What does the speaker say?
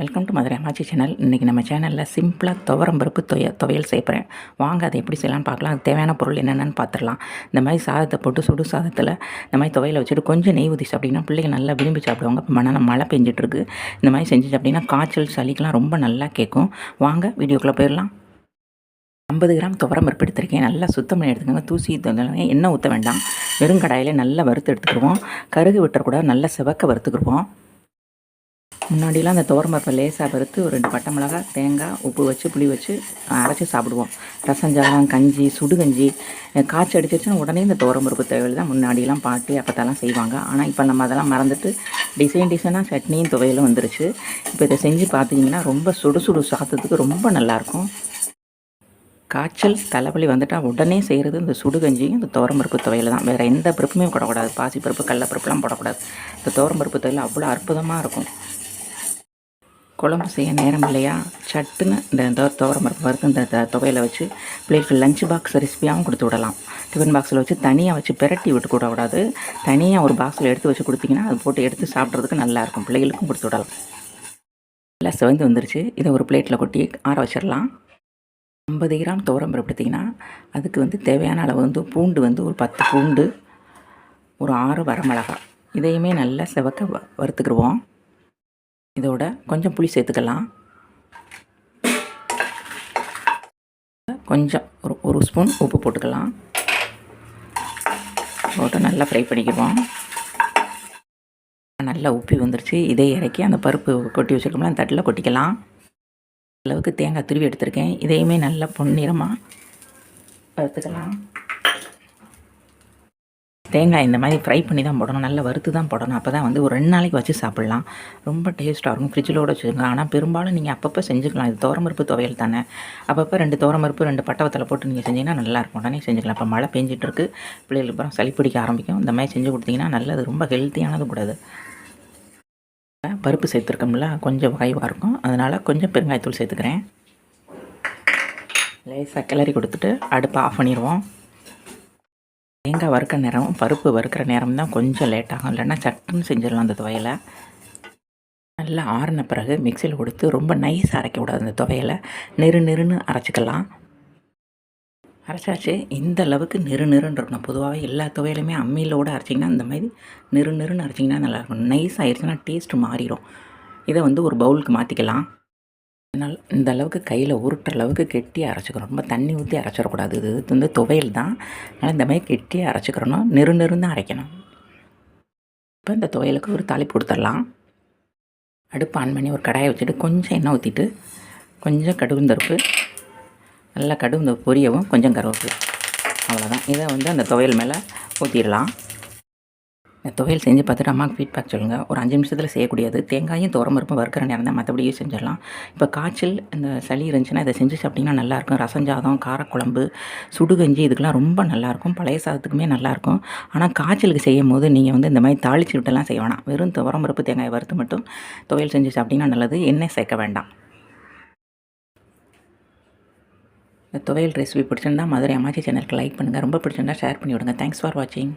Welcome to Madurai அம்மாச்சி channel இன்றைக்கி நம்ம சேனலில் சிம்பிளாக துவரம் பருப்பு துய துவையல் செய்யப்படுறேன் வாங்க அதை எப்படி செய்யலாம்னு பார்க்கலாம். அதுக்கு தேவையான பொருள் என்னென்னு பார்த்துடலாம். இந்த மாதிரி சாதத்தை போட்டு சுடு சாதத்தில் இந்த மாதிரி துவையலை வச்சுட்டு கொஞ்சம் நெய் ஊற்றி சாப்பிட்டிங்கன்னா பிள்ளைங்க நல்லா விரும்பி சாப்பிடுவாங்க. இப்போ மணல் மழை பெஞ்சிட்ருக்கு. இந்த மாதிரி செஞ்சு அப்படின்னா காய்ச்சல் சளிக்கெலாம் ரொம்ப நல்லா கேட்கும். வாங்க வீடியோக்குள்ளே போயிடலாம். ஐம்பது கிராம் துவரம் பருப்பு எடுத்திருக்கேன். நல்லா சுத்தம் பண்ணி எடுத்துக்கோங்க. தூசி தந்தாங்க எண்ணெய் ஊற்ற வேண்டாம். வெறும் கடாயில் நல்லா வறுத்து எடுத்துக்கிடுவோம். கருகு விட்டுறக்கூடாது நல்லா செவக்க வறுத்துக்கிடுவோம். முன்னாடிலாம் அந்த துவரம்பருப்பை லேசாக பருத்து ஒரு ரெண்டு பட்டை மிளகா தேங்காய் உப்பு வச்சு புளி வச்சு அரைச்சி சாப்பிடுவோம். ரசஞ்சாதம் கஞ்சி சுடுகஞ்சி காய்ச்சி அடிச்சிருச்சுன்னா உடனே இந்த துவரம்பருப்பு தேவையில் தான் முன்னாடிலாம் பாட்டி அப்போத்தெல்லாம் செய்வாங்க. ஆனால் இப்போ நம்ம அதெல்லாம் மறந்துட்டு டிசைன் டிசைனாக சட்னியும் துவையலும் வந்துருச்சு. இப்போ இதை செஞ்சு பார்த்தீங்கன்னா ரொம்ப சுடு சுடு சாத்தத்துக்கு ரொம்ப நல்லாயிருக்கும். காய்ச்சல் தலைவலி வந்துட்டால் உடனே செய்கிறது இந்த சுடுகஞ்சியும் இந்த துவரம்பருப்பு துவையில் தான். வேறு எந்த பருப்புமே போடக்கூடாது. பாசிப்பருப்பு கடலப்பருப்புலாம் போடக்கூடாது. இந்த துவரம்பருப்பு துவையில் அவ்வளோ அற்புதமாக இருக்கும். குழம்பு செய்ய நேரம் இல்லையா? சட்டுன்னு இந்த துவரம் வறுத்து இந்த துவையில் வச்சு பிள்ளைகளுக்கு லஞ்ச் பாக்ஸ் ரெசிபியாகவும் கொடுத்து விடலாம். டிஃபன் பாக்ஸில் வச்சு தனியாக வச்சு பிரட்டி விட்டு கூட விடாது. தனியாக ஒரு பாக்ஸில் எடுத்து வச்சு கொடுத்தீங்கன்னா அது போட்டு எடுத்து சாப்பிட்றதுக்கு நல்லாயிருக்கும் பிள்ளைகளுக்கும் கொடுத்து விடலாம். நல்லா சிவந்து வந்துருச்சு. இதை ஒரு பிளேட்டில் கொட்டி ஆற வச்சிடலாம். ஐம்பது கிராம் துவரம் எடுத்திங்கன்னா அதுக்கு வந்து தேவையான அளவு வந்து பூண்டு வந்து ஒரு பத்து பூண்டு ஒரு ஆறு வரமிளகா இதையுமே நல்லா செவக்க வறுத்துக்கிடுவோம். இதோட கொஞ்சம் புளி சேர்த்துக்கலாம். கொஞ்சம் ஒரு ஒரு ஸ்பூன் உப்பு போட்டுக்கலாம். போட்டு நல்லா ஃப்ரை பண்ணிக்குவோம். நல்லா உப்பி வந்துருச்சு. இதை இறக்கி அந்த பருப்பு கொட்டி வச்சுருக்கோம்ல அந்த தட்டில் கொட்டிக்கலாம். அளவுக்கு தேங்காய் துருவி எடுத்திருக்கேன். இதையுமே நல்லா பொன்னிறமாக வறுத்துக்கலாம். தேங்காய் இந்த மாதிரி ஃப்ரை பண்ணி தான் போடணும். நல்லா வறுத்து தான் போடணும். அப்போ தான் வந்து ஒரு ரெண்டு நாளைக்கு வச்சு சாப்பிட்லாம். ரொம்ப டேஸ்ட்டாக இருக்கும். ஃப்ரிட்ஜிலோட வச்சுருங்க ஆனால் பெரும்பாலும் நீங்கள் அப்பப்போ செஞ்சுக்கலாம். இது தோரமருப்பு துவையல் தானே. அப்பப்போ ரெண்டு தோரமருப்பு ரெண்டு பட்டவத்தில் போட்டு நீங்கள் செஞ்சிங்கன்னா நல்லாயிருக்கும் உடனே செஞ்சுக்கலாம். இப்போ மழை பெஞ்சிட்ருக்கு. பிள்ளைகளுக்கு அப்புறம் சளி பிடிக்க ஆரம்பிக்கும். இந்த மாதிரி செஞ்சு கொடுத்தீங்கன்னா நல்லது. ரொம்ப ஹெல்த்தியானது கூடாது பருப்பு சேர்த்துருக்கோம்ல கொஞ்சம் வாய்வாக இருக்கும். அதனால் கொஞ்சம் பெருங்காயத்தூள் சேர்த்துக்கிறேன். லேசாக கிளறி கொடுத்துட்டு அடுப்பை ஆஃப் பண்ணிடுவோம். தேங்காய் வறுக்கிற நேரம் பருப்பு வறுக்கிற நேரம் தான் கொஞ்சம் லேட் ஆகும். இல்லைன்னா சட்டுன்னு செஞ்சிடலாம் அந்த துவையலை. நல்லா ஆறின பிறகு மிக்சியில் கொடுத்து ரொம்ப நைஸ் அரைக்கக்கூடாது அந்த துவையலை. நெரு நெருன்னு அரைச்சிக்கலாம். அரைச்சாச்சு. இந்த அளவுக்கு நெரு நெருன்னு இருக்கணும். பொதுவாகவே எல்லா துவையிலுமே அம்மியிலோடு அரைச்சிங்கன்னா அந்த மாதிரி நெரு நெருன்னு அரைச்சிங்கன்னா நல்லாயிருக்கும் நைஸ் ஆயிடுச்சுன்னா டேஸ்ட்டு மாறிடும். இதை வந்து ஒரு பவுலுக்கு மாற்றிக்கலாம் அதனால் இந்த அளவுக்கு கையில் உருட்டுற அளவுக்கு கெட்டியாக அரைச்சிக்கணும். ரொம்ப தண்ணி ஊற்றி அரைச்சிடக்கூடாது. இது வந்து துவையல் தான். அதனால் இந்த மாதிரி கெட்டியாக அரைச்சிக்கிறணும் நெரு நெருன்னு அரைக்கணும். இப்போ இந்த துவையலுக்கு ஒரு தாளிப்பு கொடுத்துடலாம். அடுப்பு ஆன் பண்ணி ஒரு கடாயை வச்சுட்டு கொஞ்சம் எண்ணெய் ஊற்றிட்டு கொஞ்சம் கடுகுந்தருப்பு நல்லா கடுகு பொரியவும் கொஞ்சம் கருவேப்பிலை. அவ்வளோதான் இதை வந்து அந்த துவையல் மேலே ஊற்றிடலாம் இந்த துவையல் செஞ்சு பார்த்துட்டு அம்மாவுக்கு ஃபீட்பேக் சொல்லுங்கள் ஒரு அஞ்சு நிமிஷத்தில் செய்யக்கூடியது. தேங்காயும் துவரம்பருப்பும் வறுக்கிற நேரம் தான். மற்றபடியே செஞ்சிடலாம். இப்போ காய்ச்சல் இந்த சளி இருந்துச்சுன்னா இதை செஞ்சு சாப்பிட்டிங்கன்னா நல்லாயிருக்கும் ரசஞ்சாதம் காரக்குழம்பு சுடுகஞ்சி இதுக்கெலாம் ரொம்ப நல்லாயிருக்கும் பழைய சாதத்துக்குமே நல்லாயிருக்கும் ஆனால் காய்ச்சலுக்கு செய்யும் போது நீங்கள் வந்து இந்த மாதிரி தாளிச்சு விட்டெல்லாம் செய்ய வேணாம். வெறும் துவரம்பருப்பு தேங்காய் வறுத்து மட்டும் துவையல் செஞ்சு சாப்பிட்டிங்கன்னா நல்லது. எண்ணெய் சேர்க்க வேண்டாம். இந்த துவையல் ரெசிபி பிடிச்சிருந்தா மதுரை அம்மாச்சி சேனலுக்கு லைக் பண்ணுங்கள் ரொம்ப பிடிச்சிருந்தா ஷேர் பண்ணி விடுங்க தேங்க்ஸ் ஃபார் வாட்சிங்